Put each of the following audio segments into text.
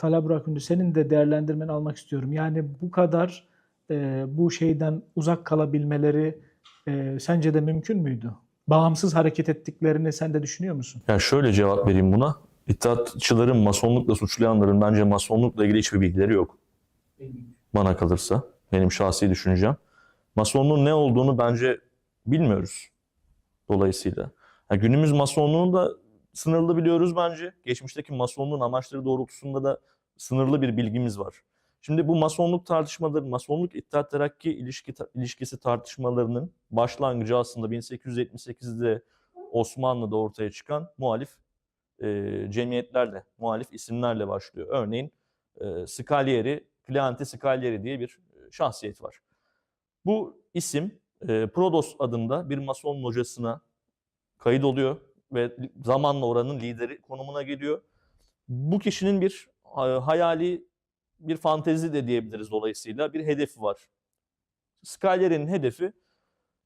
Talha Burak Ünlü senin de değerlendirmeni almak istiyorum. Yani bu kadar e, bu şeyden uzak kalabilmeleri e, sence de mümkün müydü? Bağımsız hareket ettiklerini sen de düşünüyor musun? Yani şöyle cevap vereyim buna. İttihatçıların masonlukla suçlayanların bence masonlukla ilgili hiçbir bilgileri yok. Bana kalırsa. Benim şahsi düşüncem. Masonluğun ne olduğunu bence bilmiyoruz. Dolayısıyla. Ya günümüz masonluğunu da sınırlı biliyoruz bence. Geçmişteki masonluğun amaçları doğrultusunda da sınırlı bir bilgimiz var. Şimdi bu masonluk tartışmaları, masonluk İttihat Terakki ilişki, ilişkisi tartışmalarının başlangıcı aslında 1878'de Osmanlı'da ortaya çıkan muhalif e, cemiyetlerle, muhalif isimlerle başlıyor. Örneğin e, Scalieri, Cleante Scalieri diye bir e, şahsiyet var. Bu isim e, Prodos adında bir mason locasına kayıt oluyor ve zamanla oranın lideri konumuna geliyor. Bu kişinin bir e, hayali, bir fantezi de diyebiliriz dolayısıyla bir hedefi var. Scalieri'nin hedefi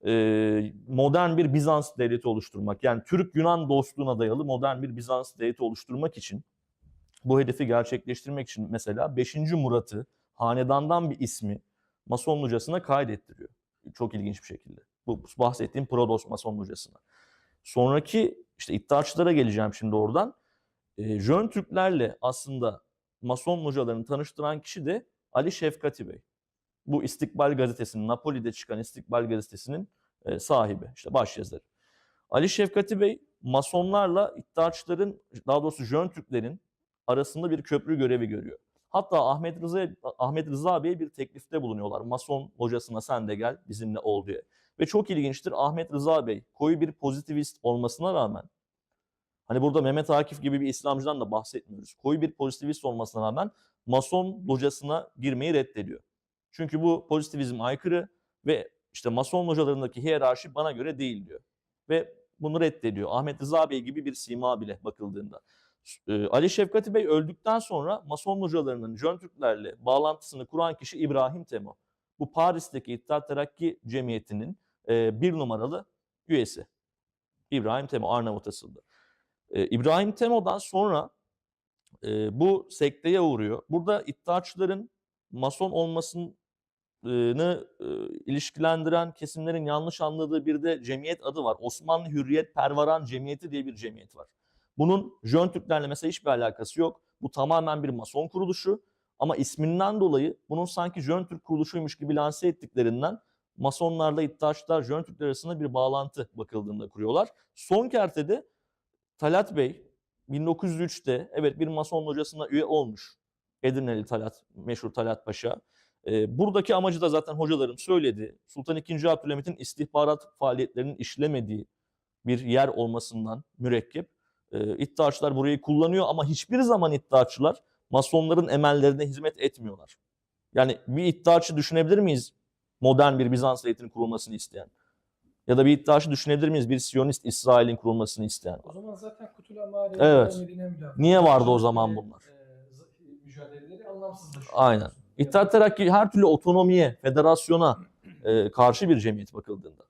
e, modern bir Bizans devleti oluşturmak. Yani Türk-Yunan dostluğuna dayalı modern bir Bizans devleti oluşturmak için bu hedefi gerçekleştirmek için mesela 5. Murat'ı hanedandan bir ismi Mason locasına kaydettiriyor. Çok ilginç bir şekilde. Bu bahsettiğim Prodos Mason locasına. Sonraki işte iddiaçılara geleceğim şimdi oradan. E, Jön Türklerle aslında Mason localarını tanıştıran kişi de Ali Şefkati Bey. Bu İstikbal Gazetesi'nin, Napoli'de çıkan İstikbal Gazetesi'nin e, sahibi, işte başyazarı. Ali Şefkati Bey, Masonlarla iddiaçların, daha doğrusu Jön Türklerin arasında bir köprü görevi görüyor. Hatta Ahmet Rıza Ahmet Rıza Bey'e bir teklifte bulunuyorlar. Mason locasına sen de gel bizimle ol diye. Ve çok ilginçtir Ahmet Rıza Bey koyu bir pozitivist olmasına rağmen hani burada Mehmet Akif gibi bir İslamcıdan da bahsetmiyoruz. Koyu bir pozitivist olmasına rağmen Mason locasına girmeyi reddediyor. Çünkü bu pozitivizm aykırı ve işte Mason localarındaki hiyerarşi bana göre değil diyor. Ve bunu reddediyor. Ahmet Rıza Bey gibi bir sima bile bakıldığında. Ee, Ali Şefkati Bey öldükten sonra Mason localarının Jön Türklerle bağlantısını kuran kişi İbrahim Temo. Bu Paris'teki İttihat Terakki Cemiyeti'nin e, bir numaralı üyesi. İbrahim Temo Arnavut asıllı. Ee, İbrahim Temo'dan sonra e, bu sekteye uğruyor. Burada iddiaçıların Mason olmasını e, ilişkilendiren kesimlerin yanlış anladığı bir de cemiyet adı var. Osmanlı Hürriyet Pervaran Cemiyeti diye bir cemiyet var. Bunun Jön Türklerle mesela hiçbir alakası yok. Bu tamamen bir mason kuruluşu. Ama isminden dolayı bunun sanki Jön Türk kuruluşuymuş gibi lanse ettiklerinden masonlarla iddiaçlar Jön Türkler arasında bir bağlantı bakıldığında kuruyorlar. Son kertede Talat Bey 1903'te evet bir mason locasına üye olmuş. Edirneli Talat, meşhur Talat Paşa. Ee, buradaki amacı da zaten hocalarım söyledi. Sultan II. Abdülhamit'in istihbarat faaliyetlerinin işlemediği bir yer olmasından mürekkep. İddiaçılar burayı kullanıyor ama hiçbir zaman iddiaçılar masonların emellerine hizmet etmiyorlar. Yani bir iddiaçı düşünebilir miyiz modern bir Bizans devletinin kurulmasını isteyen? Ya da bir iddiaçı düşünebilir miyiz bir Siyonist İsrail'in kurulmasını isteyen? O zaman zaten Kutula Mağara'ya Evet. Niye vardı o zaman bunlar? E, mücadeleleri anlamsızlaşıyor. Aynen. İttihat Terakki her türlü otonomiye, federasyona e, karşı bir cemiyet bakıldığında.